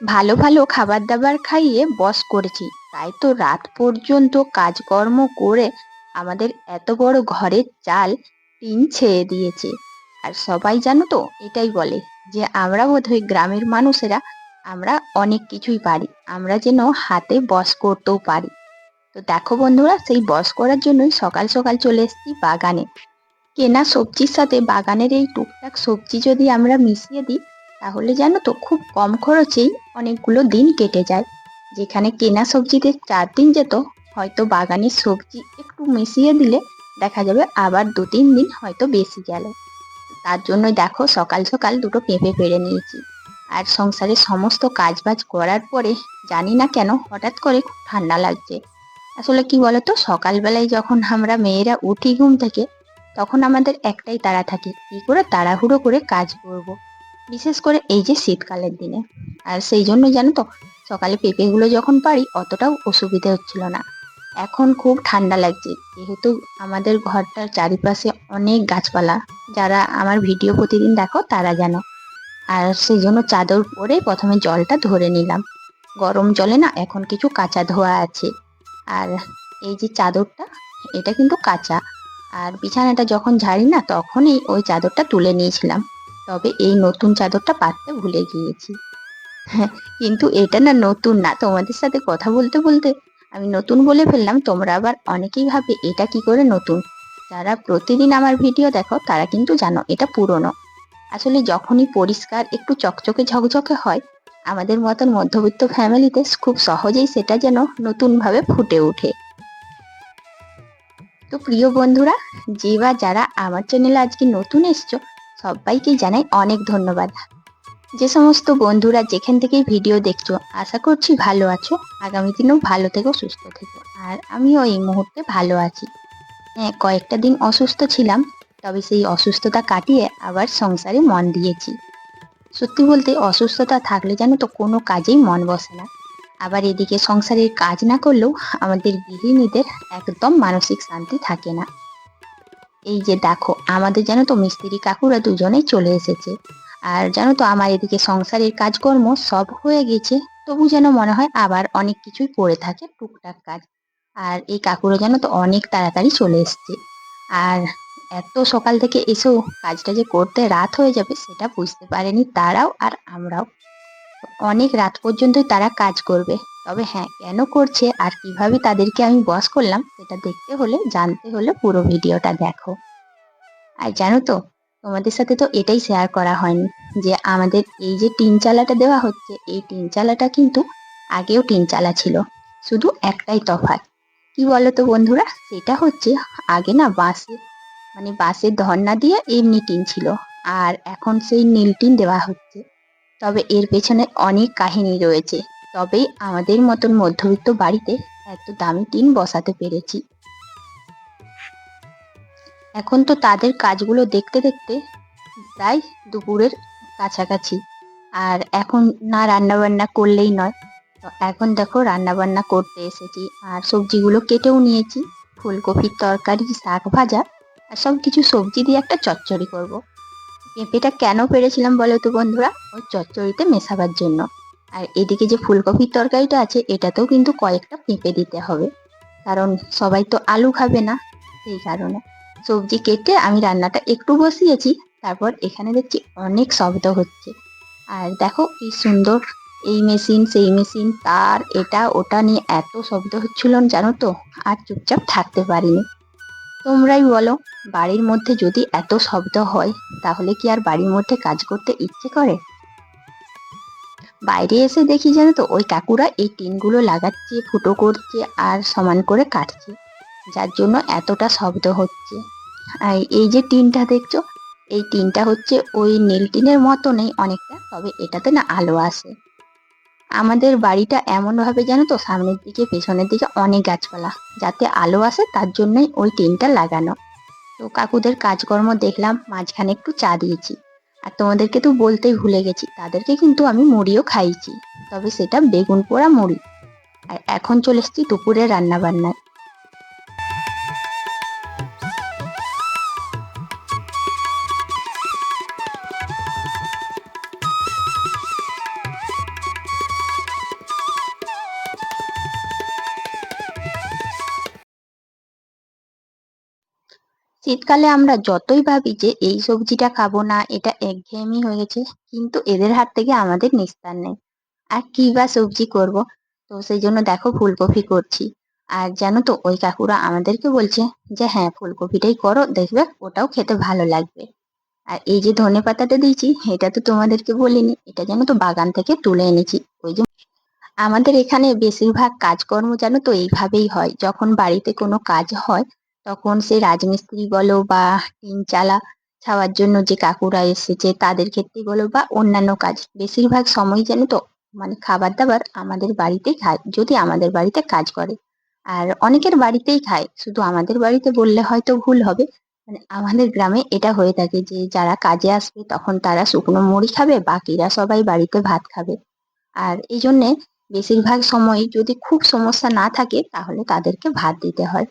ভালো ভালো খাবার দাবার খাইয়ে বস করেছি। তাই তো রাত পর্যন্ত কাজকর্ম করে আমাদের এত বড় ঘরের চাল টিন ছেয়ে দিয়েছে। আর সবাই জানো তো, এটাই বলে যে আমরা বোধহয় গ্রামের মানুষেরা আমরা অনেক কিছুই পারি। আমরা যেন হাতে বস করতেও পারি। তো দেখো বন্ধুরা, সেই বস করার জন্যই সকাল সকাল চলে এসেছি বাগানে। কেনা সবজির সাথে বাগানের এই টুকটাক সবজি যদি আমরা মিশিয়ে দিই তাহলে জানো তো, খুব কম খরচেই অনেকগুলো দিন কেটে যায়। যেখানে কেনা সবজিতে চার দিন যেত, হয়তো বাগানের সবজি একটু মিশিয়ে দিলে দেখা যাবে আবার দু তিন দিন হয়তো বেশি গেল। তার জন্যই দেখো সকাল সকাল দুটো পেঁপে পেরে নিয়েছি। আর সংসারের সমস্ত কাজ বাজ করার পরে জানি না কেন হঠাৎ করে খুব ঠান্ডা লাগছে। আসলে কি বলতো, সকালবেলায় যখন আমরা মেয়েরা উঠি ঘুম থেকে, তখন আমাদের একটাই তাড়া থাকে, কি করে তাড়াহুড়ো করে কাজ করব। বিশেষ করে এই যে শীতকালের দিনে। আর সেই জন্য জানো তো, সকালে পেঁপেগুলো যখন পারি অতটাও অসুবিধে হচ্ছিল না। এখন খুব ঠান্ডা লাগছে, যেহেতু আমাদের ঘরটার চারিপাশে অনেক গাছপালা। যারা আমার ভিডিও প্রতিদিন দেখো তারা জানো। আর সেই জন্য চাদর পরে প্রথমে জলটা ধরে নিলাম। গরম জলে না এখন কিছু কাঁচা ধোয়া আছে। আর এই যে চাদরটা, এটা কিন্তু কাঁচা। আর বিছানাটা যখন ঝাড়ি না তখনই ওই চাদরটা তুলে নিয়েছিলাম। তবে এই নতুন চাদরটা পাততে ভুলে গিয়েছি। হ্যাঁ কিন্তু এটা না নতুন না, তোমাদের সাথে কথা বলতে বলতে আমি নতুন বলে ফেললাম, তোমরা আবার অনেকেই ভাবে এটা কি করে নতুন? যারা প্রতিদিন আমার ভিডিও দেখো, তারা কিন্তু জানো, এটা পুরনো। আসলে যখনই পরিষ্কার, একটু চকচকে ঝকঝকে হয়, আমাদের মতন মধ্যবিত্ত ফ্যামিলিতে খুব সহজেই সেটা যেন নতুনভাবে ফুটে ওঠে। তো প্রিয় বন্ধুরা, যে বা যারা আমার চ্যানেলে আজকে নতুন এসছো সবাইকেই জানাই অনেক ধন্যবাদ। যে সমস্ত বন্ধুরা যেখান থেকেই ভিডিও দেখছ, আশা করছি ভালো আছো। আগামী দিনেও ভালো থেকো, সুস্থ থেকো। আর আমিও এই মুহূর্তে ভালো আছি। হ্যাঁ কয়েকটা দিন অসুস্থ ছিলাম, তবে সেই অসুস্থতা কাটিয়ে আবার সংসারে মন দিয়েছি। সত্যি বলতে অসুস্থতা থাকলে যেন তো কোনো কাজেই মন বসে না। আবার এদিকে সংসারের কাজ না করলেও আমাদের গৃহিণীদের একদম মানসিক শান্তি থাকে না। এই যে দেখো, আমাদের যেন তো মিস্ত্রি কাকুরা দুজনেই চলে এসেছে। আর জানো তো আমার এদিকে সংসারের কাজকর্ম সব হয়ে গেছে, তবু যেন মনে হয় আবার অনেক কিছুই পড়ে থাকে টুকটাক কাজ। আর এই কাকুরা যেন তো অনেক তাড়াতাড়ি চলে এসছে। আর এত সকাল থেকে এসেও কাজটা যে করতে রাত হয়ে যাবে সেটা বুঝতে পারেনি তারাও আর আমরাও। অনেক রাত পর্যন্তই তারা কাজ করবে। তবে হ্যাঁ কেন করছে আর কীভাবে তাদেরকে আমি বস করলাম, সেটা দেখতে হলে, জানতে হলে পুরো ভিডিওটা দেখো। আর জানো তো, তোমাদের সাথে তো এটাই শেয়ার করা হয়নি, যে আমাদের এই যে টিন চালাটা দেওয়া হচ্ছে, এই টিন চালাটা কিন্তু আগেও টিন চালা ছিল, শুধু একটাই তফাৎ। কি বলো তো বন্ধুরা, সেটা হচ্ছে আগে না বাসে মানে বাসের ধর্না দিয়ে এমনি টিন ছিল, আর এখন সেই নীল টিন দেওয়া হচ্ছে। তবে এর পেছনে অনেক কাহিনী রয়েছে। তবেই আমাদের মতন মধ্যবিত্ত বাড়িতে এত দামি টিন বসাতে পেরেছি। এখন তো তাদের কাজগুলো দেখতে দেখতে প্রায় দুপুরের কাছাকাছি। আর এখন না রান্না বান্না করলেই নয়। তো এখন দেখো রান্না বান্না করতে এসেছি। আর সবজিগুলো কেটেও নিয়েছি। ফুলকপির তরকারি, শাক ভাজা, আর সব কিছু সবজি দিয়ে একটা চচ্চড়ি করব। পেঁপেটা কেন পেরেছিলাম বলো তো বন্ধুরা? ওই চচ্চড়িতে মেশাবার জন্য। আর এদিকে যে ফুলকপির তরকারিটা আছে, এটাতেও কিন্তু কয়েকটা পেঁপে দিতে হবে। কারণ সবাই তো আলু খাবে না, সেই কারণে। সবজি কেটে আমি রান্নাটা একটু বসিয়েছি, তারপর এখানে দেখছি অনেক শব্দ হচ্ছে। আর দেখো কি সুন্দর এই মেশিন, সেই মেশিন, তার এটা ওটা নিয়ে এত শব্দ হচ্ছিল জানো তো? আর চুপচাপ থাকতে পারিনি। তোমরাই বলো, বাড়ির মধ্যে যদি এত শব্দ হয়, তাহলে কি আর বাড়ির মধ্যে কাজ করতে ইচ্ছে করে? বাইরে এসে দেখি জানো তো ওই কাকুরা এই টিনগুলো লাগাচ্ছে, ফুটো করছে আর সমান করে কাটছে, যার জন্য এতটা শব্দ হচ্ছে। আর এই যে টিনটা দেখছ, এই টিনটা হচ্ছে ওই নীল টিনের মতনই অনেকটা, তবে এটাতে না আলো আসে। আমাদের বাড়িটা এমনভাবে জানো তো, সামনের দিকে, পেছনের দিকে অনেক গাছপালা। যাতে আলো আসে, তার জন্যই ওই টিনটা লাগানো। তো কাকুদের কাজকর্ম দেখলাম, মাঝখানে একটু চা দিয়েছি। আর তোমাদেরকে তো বলতেই ভুলে গেছি, তাদেরকে কিন্তু আমি মুড়িও খাইছি তবে সেটা বেগুন পোড়া মুড়ি। আর এখন চলে এসছি দুপুরের রান্না শীতকালে আমরা যতই ভাবি যে এই সবজিটা খাব না, এটা একঘেয়েমি হয়ে গেছে, কিন্তু এদের হাত থেকে আমাদের নিস্তার নেই। আর কি বা সবজি করব? তো সেই জন্য দেখো ফুলকপি করছি। আর জানো তো, ওই কাকুরা আমাদেরকে বলছে যে হ্যাঁ ফুলকপিটাই করো, দেখবে ওটাও খেতে ভালো লাগবে। আর এই যে ধনে পাতাটা দিয়েছি, এটা তো তোমাদেরকে বলিনি, এটা জানো তো বাগান থেকে তুলে এনেছি। ওই যে আমাদের এখানে বেশিরভাগ কাজকর্ম জানো তো এইভাবেই হয়, যখন বাড়িতে কোনো কাজ হয় তখন সে রাজমিস্ত্রি বলো বা টিন চালা ছাওয়ার জন্য যে কাকুরা এসেছে তাদের ক্ষেত্রে বলো বা অন্যান্য কাজ, বেশিরভাগ সময় জানো তো মানে খাবার দাবার আমাদের বাড়িতেই খায়, যদি আমাদের বাড়িতে কাজ করে। আর অনেকের বাড়িতেই খায়, শুধু আমাদের বাড়িতে বললে হয়তো ভুল হবে। মানে আমাদের গ্রামে এটা হয়ে থাকে যে যারা কাজে আসবে তখন তারা শুকনো মুড়ি খাবে, বাকিরা সবাই বাড়িতে ভাত খাবে। আর এই জন্যে বেশিরভাগ সময় যদি খুব সমস্যা না থাকে তাহলে তাদেরকে ভাত দিতে হয়।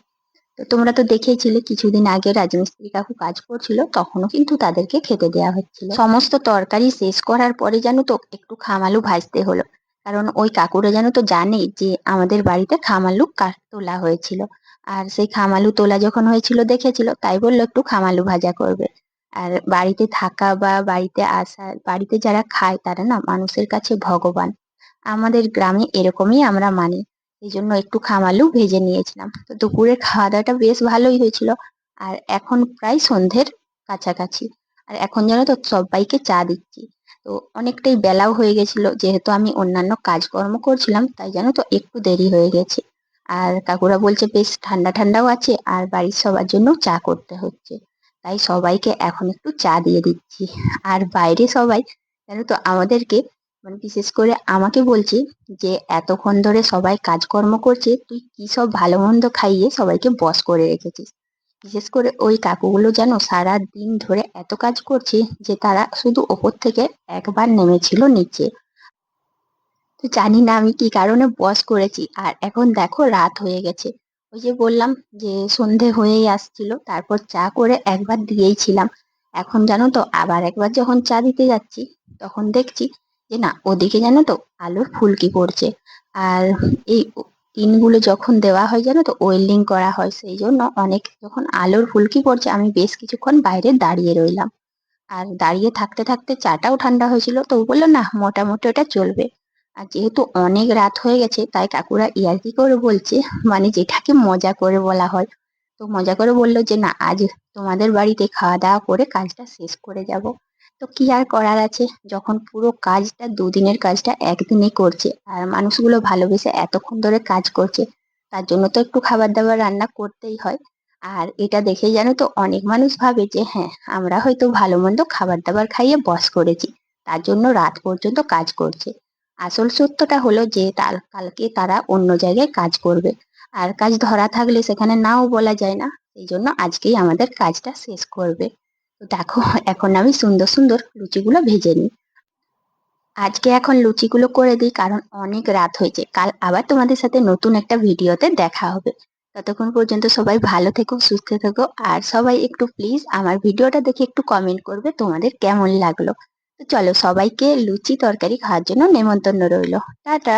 তো তোমরা তো দেখেইছিলে কিছুদিন আগে রাজমিস্ত্রি কাকু কাজ করছিল, তখনও কিন্তু তাদেরকে খেতে দেওয়া হচ্ছিল। সমস্ত তরকারি শেষ করার পরে জানো তো একটু খামালু ভাজতে হলো। কারণ ওই কাকুরা যেন তো জানে যে আমাদের বাড়িতে খামালু তোলা হয়েছিল। আর সেই খামালু তোলা যখন হয়েছিল দেখেছিল, তাই বলল, একটু খামালু ভাজা করবে। আর বাড়িতে থাকা বা বাড়িতে আসা, বাড়িতে যারা খায় তারা না মানুষের কাছে ভগবান। আমাদের গ্রামে এরকমই আমরা মানি। এই জন্য একটু খামালু ভেজে নিয়েছিলাম। তো দুপুরের খাওয়া দাওয়াটা বেশ ভালোই হয়েছিল। আর এখন প্রায় সন্ধ্যের কাছাকাছি। আর এখন যেন তো সবাইকে চা দিচ্ছি। তো অনেকটাই বেলাও হয়ে গেছিল। যেহেতু আমি অন্যান্য কাজকর্ম করছিলাম, তাই জানো তো একটু দেরি হয়ে গেছে। আর কাকুরা বলছে, বেশ, ঠান্ডা ঠান্ডাও আছে, আর বাড়ির সবার জন্য চা করতে হচ্ছে। তাই সবাইকে এখন একটু চা দিয়ে দিচ্ছি। আর বাইরে সবাই, জানো তো, আমাদেরকে মানে বিশেষ করে আমাকে বলছে যে, এতক্ষণ ধরে সবাই কাজকর্ম করছে, তুই কি সব ভালো মন্দ খাইয়ে সবাইকে বস করে রেখেছিস? বিশেষ করে ওই কাকুগুলো যেন সারা দিন ধরে এত কাজ করছে যে, তারা শুধু ওপর থেকে একবার নেমেছিল নিচে। তো জানি না আমি কি কারণে বস করেছি, আর এখন দেখো রাত হয়ে গেছে। ওই যে বললাম যে, সন্ধে হয়েই আসছিল, তারপর চা করে একবার দিয়েইছিলাম এখন জানো তো, আবার একবার যখন চা দিতে যাচ্ছি, তখন দেখছি যে না, ওদিকে জানো তো আলুর ফুলকি পড়ছে। আর এই টিনগুলো যখন দেওয়া হয় জানো তো, ওয়েল্ডিং করা হয়, সেই জন্য অনেক যখন আলুর ফুলকি পড়ছে, আমি বেশ কিছুক্ষণ বাইরে দাঁড়িয়ে রইলাম। আর দাঁড়িয়ে থাকতে থাকতে চাটাও ঠান্ডা হয়েছিল, তো বলল, না, মোটামুটি ওটা চলবে। আর যেহেতু অনেক রাত হয়ে গেছে, তাই কাকুরা ইয়ার্কি করে বলছে মানে যেটাকে মজা করে বলা হয়। তো মজা করে বলল যে, না, আজ তোমাদের বাড়িতে খাওয়া দাওয়া করে কাজটা শেষ করে যাব। তো কি আর করার আছে? যখন পুরো কাজটা, দুদিনের কাজটা একদিনেই করছে আর মানুষগুলো ভালোবেসে এতক্ষণ ধরে কাজ করছে, তার জন্য তো একটু খাবার দাবার রান্না করতেই হয়। আর এটা দেখেই জানো তো, অনেক মানুষ ভাবে যে হ্যাঁ আমরা হয়তো ভালো মন্দ খাবার দাবার খাইয়ে বস করেছি, তার জন্য রাত পর্যন্ত কাজ করছে। আসল সত্যটা হলো যে, তার, কালকে তারা অন্য জায়গায় কাজ করবে। আর কাজ ধরা থাকলে সেখানে নাও বলা যায় না। এই জন্য আজকেই আমাদের কাজটা শেষ করবে। তো দেখো, এখন আমি সুন্দর সুন্দর লুচিগুলো ভেজে নিই। আজকে এখন লুচিগুলো করে দিই, কারণ অনেক রাত হয়েছে। কাল আবার তোমাদের সাথে নতুন একটা ভিডিওতে দেখা হবে। ততক্ষণ পর্যন্ত সবাই ভালো থেকো, সুস্থ থেকো। আর সবাই একটু প্লিজ আমার ভিডিওটা দেখে একটু কমেন্ট করবে তোমাদের কেমন লাগল। তো চলো সবাইকে লুচি তরকারি খাওয়ার জন্য নেমন্তন্ন রইল। টাটা!